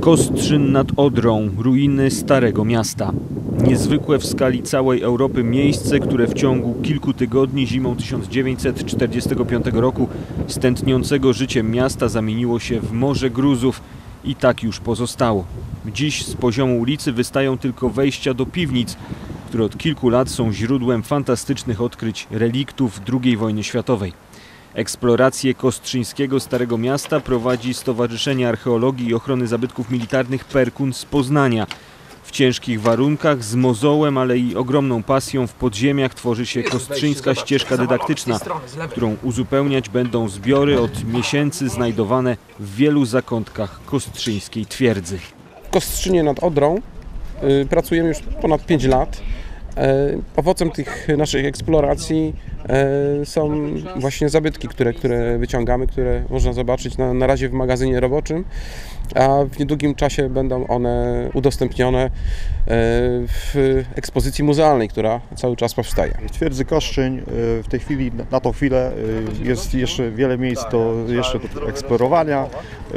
Kostrzyn nad Odrą, ruiny Starego Miasta. Niezwykłe w skali całej Europy miejsce, które w ciągu kilku tygodni zimą 1945 roku stętniącego życiem miasta zamieniło się w morze gruzów i tak już pozostało. Dziś z poziomu ulicy wystają tylko wejścia do piwnic, które od kilku lat są źródłem fantastycznych odkryć reliktów II wojny światowej. Eksplorację Kostrzyńskiego Starego Miasta prowadzi Stowarzyszenie Archeologii i Ochrony Zabytków Militarnych Perkun z Poznania. W ciężkich warunkach, z mozołem, ale i ogromną pasją w podziemiach tworzy się Kostrzyńska ścieżka dydaktyczna, którą uzupełniać będą zbiory od miesięcy znajdowane w wielu zakątkach kostrzyńskiej twierdzy. W Kostrzynie nad Odrą y, pracujemy już ponad 5 lat. E, Owocem tych naszych eksploracji są właśnie zabytki, które, które wyciągamy, które można zobaczyć na, na razie w magazynie roboczym, a w niedługim czasie będą one udostępnione e, w ekspozycji muzealnej, która cały czas powstaje. W twierdzy Koszczyń y, w tej chwili, na tą chwilę jest jeszcze wiele miejsc do jeszcze do eksplorowania.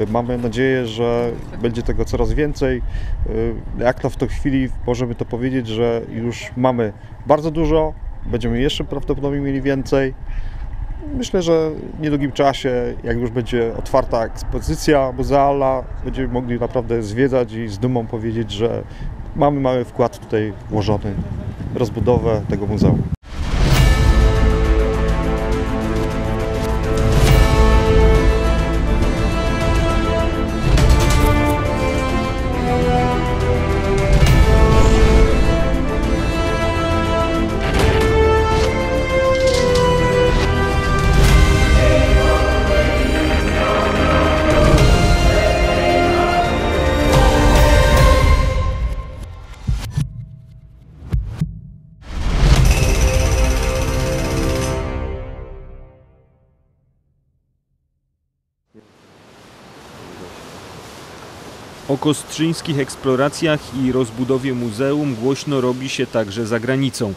Mamy nadzieję, że będzie tego coraz więcej. Jak to w tej chwili możemy to powiedzieć, że już mamy bardzo dużo, będziemy jeszcze prawdopodobnie mieli więcej. Myślę, że w niedługim czasie, jak już będzie otwarta ekspozycja muzealna, będziemy mogli naprawdę zwiedzać i z dumą powiedzieć, że mamy mały wkład tutaj włożony w rozbudowę tego muzeum. O kostrzyńskich eksploracjach i rozbudowie muzeum głośno robi się także za granicą.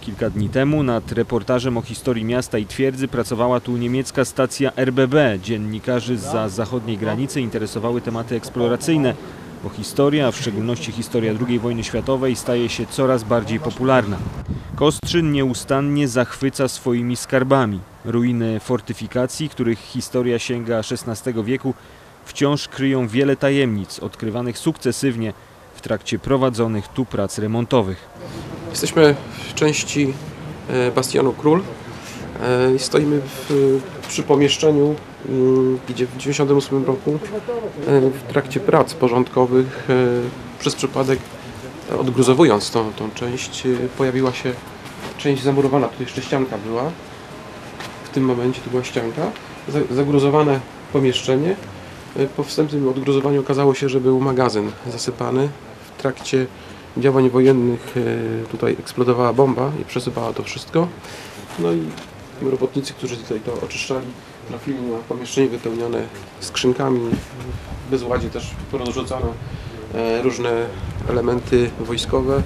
Kilka dni temu nad reportażem o historii miasta i twierdzy pracowała tu niemiecka stacja RBB. Dziennikarzy za zachodniej granicy interesowały tematy eksploracyjne, bo historia, a w szczególności historia II wojny światowej, staje się coraz bardziej popularna. Kostrzyn nieustannie zachwyca swoimi skarbami. Ruiny fortyfikacji, których historia sięga XVI wieku, wciąż kryją wiele tajemnic odkrywanych sukcesywnie w trakcie prowadzonych tu prac remontowych. Jesteśmy w części e, bastionu Król. E, i Stoimy w, przy pomieszczeniu, mm, gdzie w 1998 roku e, w trakcie prac porządkowych przez przypadek odgruzowując tą, tą część pojawiła się część zamurowana. Tu jeszcze ścianka była. W tym momencie tu była ścianka. Za- Zagruzowane pomieszczenie. E, Po wstępnym odgruzowaniu okazało się, że był magazyn zasypany. W trakcie działań wojennych e, tutaj eksplodowała bomba i przesypała to wszystko. No i robotnicy, którzy tutaj to oczyszczali, trafili na pomieszczenie wypełnione skrzynkami. W bezładzie też porozrzucano e, różne elementy wojskowe.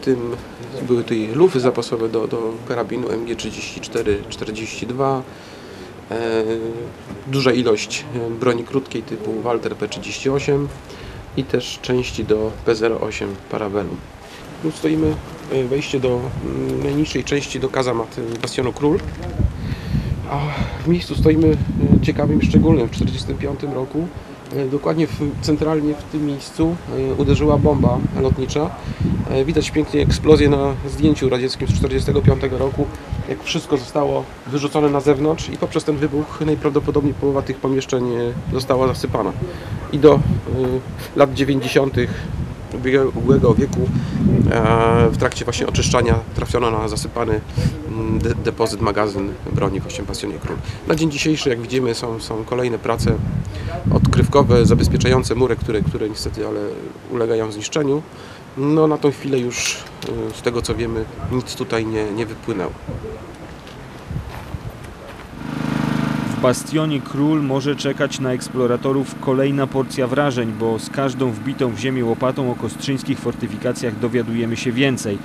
W tym były tutaj lufy zapasowe do, do karabinu MG34-42. E, duża ilość e, broni krótkiej typu Walter P38 i też części do P08 Parabellum. Tu stoimy e, wejście do mm, najniższej części do kazamat Bastionu Król. A w miejscu stoimy ciekawym szczególnym. W 1945 roku dokładnie w, centralnie w tym miejscu uderzyła bomba lotnicza. Widać pięknie eksplozję na zdjęciu radzieckim z 1945 roku, jak wszystko zostało wyrzucone na zewnątrz i poprzez ten wybuch najprawdopodobniej połowa tych pomieszczeń e, została zasypana. I do e, lat 90. ubiegłego wieku e, w trakcie właśnie oczyszczania trafiono na zasypany mm, de depozyt, magazyn broni właśnie w Bastionie Król. Na dzień dzisiejszy, jak widzimy, są, są kolejne prace odkrywkowe, zabezpieczające mury, które, które niestety ale ulegają zniszczeniu. No na tą chwilę już e, z tego co wiemy nic tutaj nie, nie wypłynęło. W bastionie Król może czekać na eksploratorów kolejna porcja wrażeń, bo z każdą wbitą w ziemię łopatą o kostrzyńskich fortyfikacjach dowiadujemy się więcej.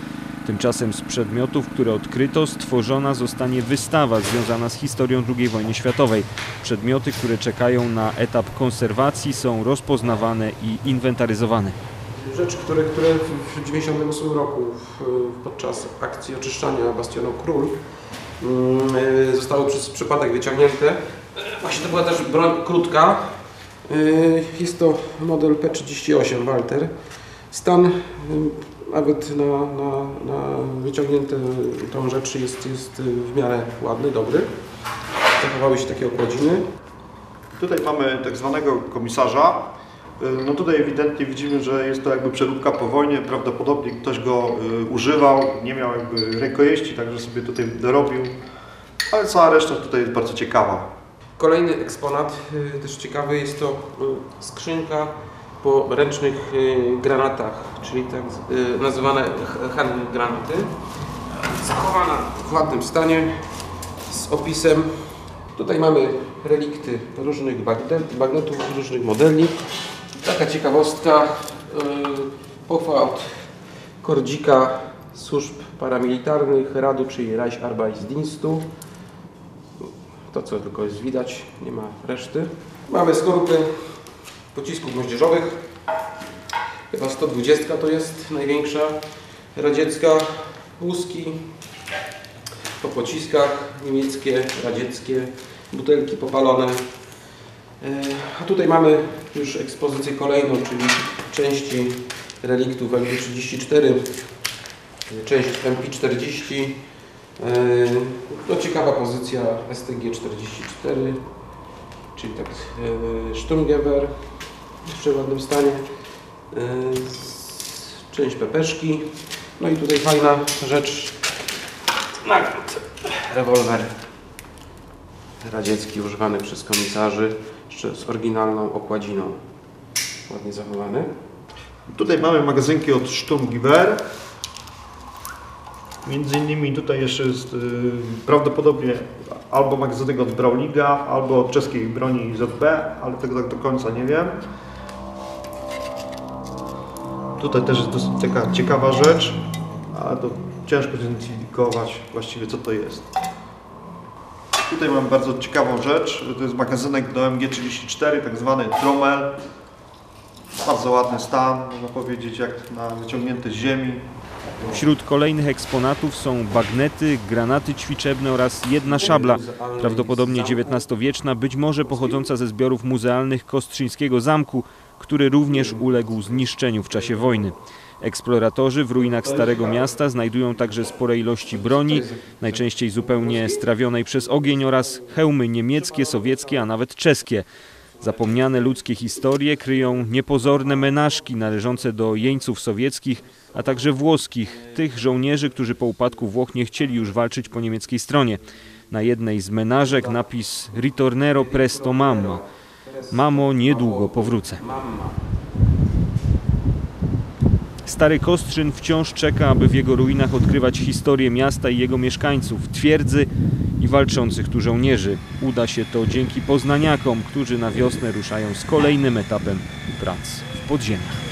Tymczasem z przedmiotów, które odkryto, stworzona zostanie wystawa związana z historią II wojny światowej. Przedmioty, które czekają na etap konserwacji są rozpoznawane i inwentaryzowane. Rzeczy, które, które w 1998 roku podczas akcji oczyszczania bastionu Król mm, zostały przez przypadek wyciągnięte. Właśnie to była też broń krótka. E, Jest to model P38 Walter. Stan e, nawet na, na, na wyciągnięte tą rzecz jest, jest w miarę ładny, dobry. Zachowały się takie okładziny. Tutaj mamy tak zwanego komisarza. Y, No tutaj ewidentnie widzimy, że jest to jakby przeróbka po wojnie. Prawdopodobnie ktoś go y, używał, nie miał jakby rękojeści, także sobie tutaj dorobił. Ale cała reszta tutaj jest bardzo ciekawa. Kolejny eksponat, y, też ciekawy, jest to skrzynka po ręcznych granatach, czyli tak nazywane hand granaty. Zachowana w ładnym stanie z opisem. Tutaj mamy relikty różnych bagnetów, różnych modeli. Taka ciekawostka, y, pochwa od Kordzika służb paramilitarnych Radu, czyli Reichsarbeitsdienstu. To co tylko jest widać, nie ma reszty. Mamy skorupy pocisków moździerzowych. Chyba 120 to jest największa radziecka. Łuski po pociskach niemieckie, radzieckie, butelki popalone. E, A tutaj mamy już ekspozycję kolejną, czyli części reliktów MP34, część MP40, no ciekawa pozycja STG-44, czyli tak e, Sturmgewehr w ładnym stanie, e, część pepeszki, no i tutaj fajna rzecz, nagród, rewolwer radziecki używany przez komisarzy, jeszcze z oryginalną okładziną, ładnie zachowany. Tutaj mamy magazynki od Sturmgewehr. Między innymi tutaj jeszcze jest y, prawdopodobnie albo magazynek od Brauliga, albo od czeskiej broni ZB, ale tego tak do końca nie wiem. Tutaj też jest dosyć taka ciekawa rzecz, ale to ciężko zidentyfikować właściwie co to jest. Tutaj mamy bardzo ciekawą rzecz, to jest magazynek do MG34, tak zwany Trommel. Bardzo ładny stan, można powiedzieć, jak na wyciągnięte z ziemi. Wśród kolejnych eksponatów są bagnety, granaty ćwiczebne oraz jedna szabla, prawdopodobnie XIX-wieczna, być może pochodząca ze zbiorów muzealnych Kostrzyńskiego Zamku, który również uległ zniszczeniu w czasie wojny. Eksploratorzy w ruinach Starego Miasta znajdują także spore ilości broni, najczęściej zupełnie strawionej przez ogień oraz hełmy niemieckie, sowieckie, a nawet czeskie. Zapomniane ludzkie historie kryją niepozorne menażki należące do jeńców sowieckich, a także włoskich, tych żołnierzy, którzy po upadku Włoch nie chcieli już walczyć po niemieckiej stronie. Na jednej z menażek napis Ritornero presto mamma. Mamo, niedługo powrócę. Stary Kostrzyn wciąż czeka, aby w jego ruinach odkrywać historię miasta i jego mieszkańców, twierdzy i walczących tu żołnierzy. Uda się to dzięki poznaniakom, którzy na wiosnę ruszają z kolejnym etapem prac w podziemiach.